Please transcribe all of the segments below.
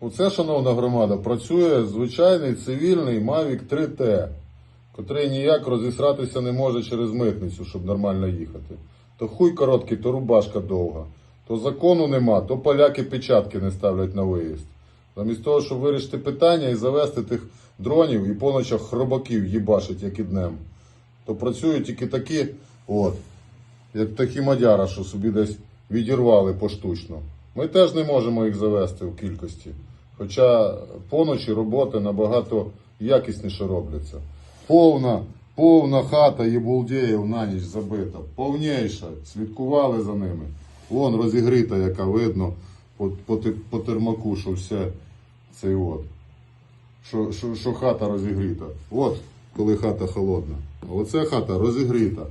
Оце, шановна громада, працює звичайний цивільний Mavic 3T, котрий ніяк розісратися не може через митницю, щоб нормально їхати. То хуй короткий, то рубашка довга. То закону нема, то поляки печатки не ставлять на виїзд. Замість того, щоб вирішити питання і завести тих дронів і по ночах хробаків їбашить, як і днем. То працюють тільки такі, от, як такі мадяра, що собі десь відірвали поштучно. Ми теж не можемо їх завести в кількості. Хоча поночі роботи набагато якісніше робляться. Повна, повна хата єбулдєїв на ніч забита. Повніша. Слідкували за ними. Вон розігрита, яка видно по, по, по термаку, що все цей от. Що, що, що хата розігріта. От коли хата холодна. Оце хата розігріта.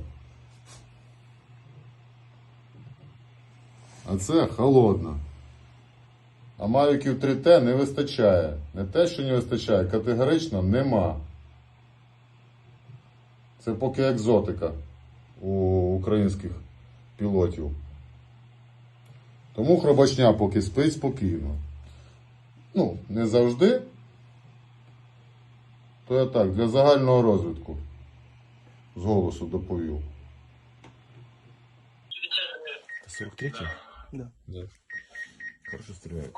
А це холодна. А Мавіків 3T не вистачає. Не те, що не вистачає, категорично нема. Це поки екзотика у українських пілотів. Тому хробачня поки спить спокійно. Ну, не завжди. То я так, для загального розвитку. З голосу доповів. 43 Да. Да. Хорошо стреляет.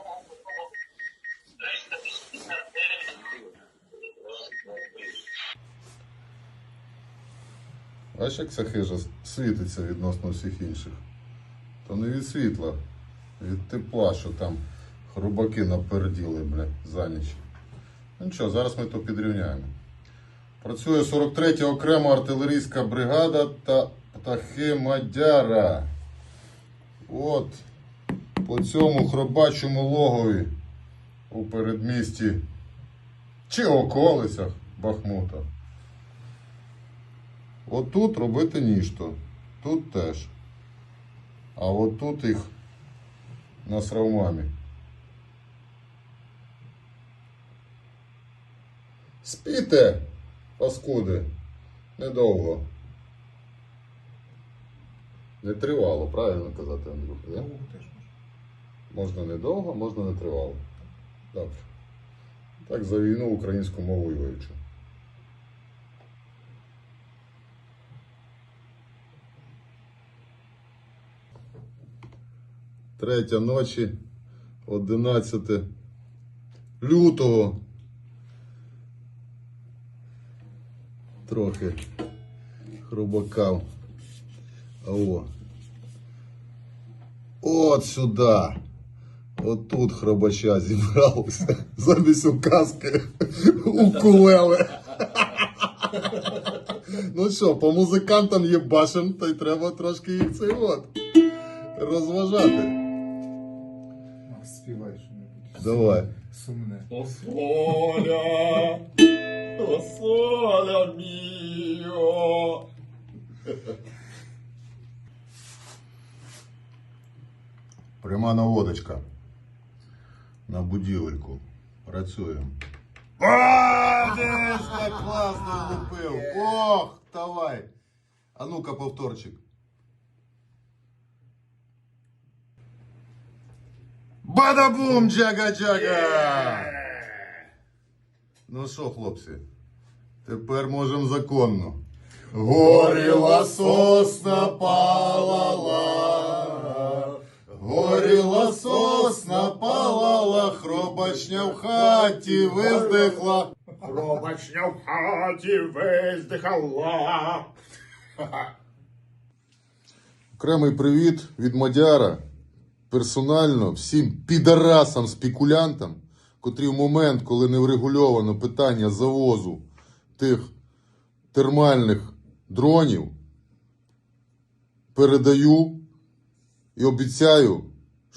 Бачиш, як ця хижа світиться відносно всіх інших. То не від світла, від тепла, що там хрубаки наперділи, бля, за ніч. Ну нічого, зараз ми то підрівняємо. Працює 43 окрема артилерійська бригада та птахи Мадяра. От по цьому хробачому логові у передмісті чи околицях Бахмута. Отут робити ніщо. Тут теж. А отут їх насрав мамі. Спіте, паскуди. Недовго. Не тривало, правильно казати, Андрюха, да? Можна недовго, можна не тривало. Добре. Так за війну українську мову і вивчу. Третя ночі, 11 лютого. Трохи хрубакав. О. От сюди. От тут хробача зібралося. Замість указки укулеле. Ну що, по музикантам є башен, то й треба трошки їх цей от розважати. Співай що-небудь. Давай. Сумне. О, Соля! О, Соля міо! Пряма наводочка. На будівельку. Працюємо. А, де ж так класно влупив. Ох, давай. А ну-ка, повторчик. Бадабум, джага-джага! Ну що, хлопці, тепер можемо законно. Горіла сосна палала, хробачня в хаті виздихла. Хробачня в хаті виздихала. Окремий привіт від Мадяра персонально всім підарасам, спекулянтам, котрі в момент, коли не врегульовано питання завозу тих термальних дронів, передаю і обіцяю,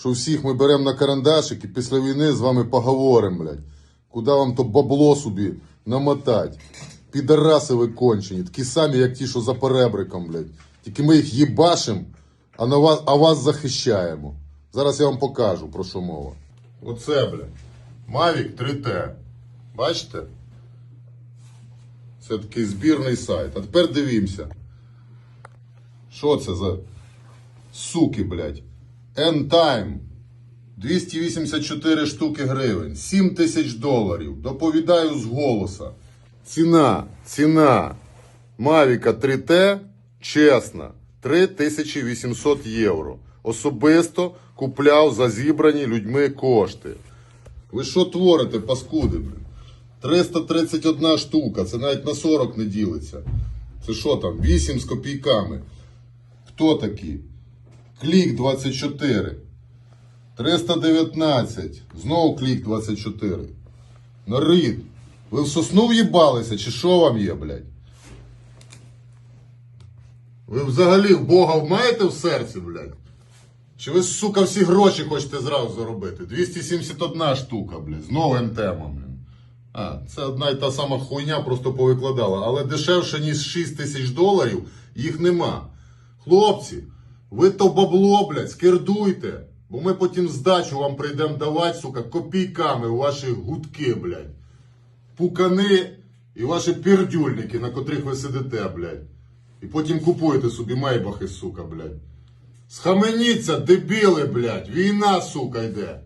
що всіх ми беремо на карандашик і після війни з вами поговоримо, блядь. Куди вам то бабло собі намотать? Підараси ви кончені, такі самі, як ті, що за перебриком, блядь. Тільки ми їх їбашим, а, на вас, а вас захищаємо. Зараз я вам покажу, про що мова. Оце, блядь. Mavic 3T. Бачите? Це такий збірний сайт. А тепер дивімося. Що це за суки, блядь? N-Time. 284 штуки гривень, 7 тисяч доларів. Доповідаю з голоса. Ціна, ціна Мавіка 3T чесна 3800 євро. Особисто купляв за зібрані людьми кошти. Ви що творите, паскуди? блін? 331 штука, це навіть на 40 не ділиться. Це що там? 8 з копійками. Хто такі? Клік 24. 319. Знову клік 24. Нарид. Ви в сосну в'їбалися, чи що вам є, блядь? Ви взагалі Бога маєте в серці, блядь? Чи ви, сука, всі гроші хочете зразу заробити? 271 штука, блядь, з новим темом, блядь. А, це одна і та сама хуйня, просто повикладала. Але дешевше, ніж 6 тисяч доларів, їх нема. Хлопці, ви то бабло, блядь, скердуйте. Бо ми потім здачу вам прийдемо давати, сука, копійками у ваші гудки, блядь. Пукани і ваші пірдюльники, на котрих ви сидите, блядь. І потім купуєте собі майбахи, сука, блядь. Схаменіться, дебіли, блядь. Війна, сука, йде.